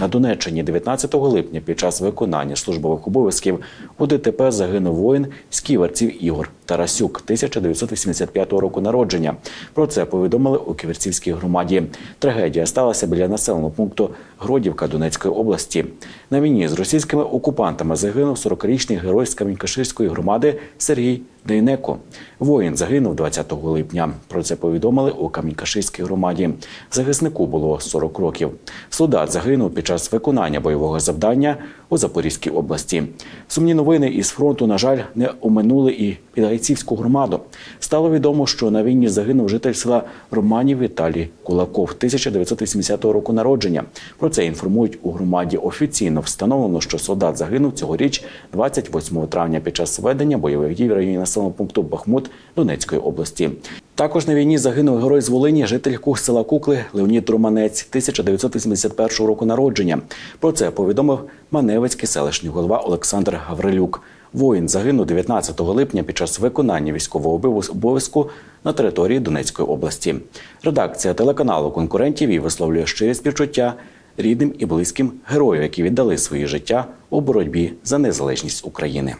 На Донеччині 19 липня під час виконання службових обов'язків у ДТП загинув воїн з ківерців Ігор Тарасюк 1985 року народження. Про це повідомили у Ківерцівській громаді. Трагедія сталася біля населеного пункту Гродівка Донецької області. На війні з російськими окупантами загинув 40-річний герой з Камінькаширської громади Сергій Дейнеко. Воїн загинув 20 липня. Про це повідомили у Камінькаширській громаді. Захиснику було 40 років. Солдат загинув під час виконання бойового завдання у Запорізькій області. Сумні новини із фронту, на жаль, не оминули і Підгайцівську громаду. Стало відомо, що на війні загинув житель села Романів Віталій Кулаков 1980 року народження. Про це інформують у громаді. Офіційно встановлено, що солдат загинув цьогоріч, 28 травня, під час ведення бойових дій в районі населеного пункту Бахмут Донецької області. Також на війні загинув герой з Волині, житель Кух села Кукли Леонід Романець 1981 року народження. Про це повідомив Маневицький селищний голова Олександр Гаврилюк. Воїн загинув 19 липня під час виконання військового обов'язку на території Донецької області. Редакція телеканалу конкурентів і висловлює щирі співчуття рідним і близьким героїв, які віддали свої життя у боротьбі за незалежність України.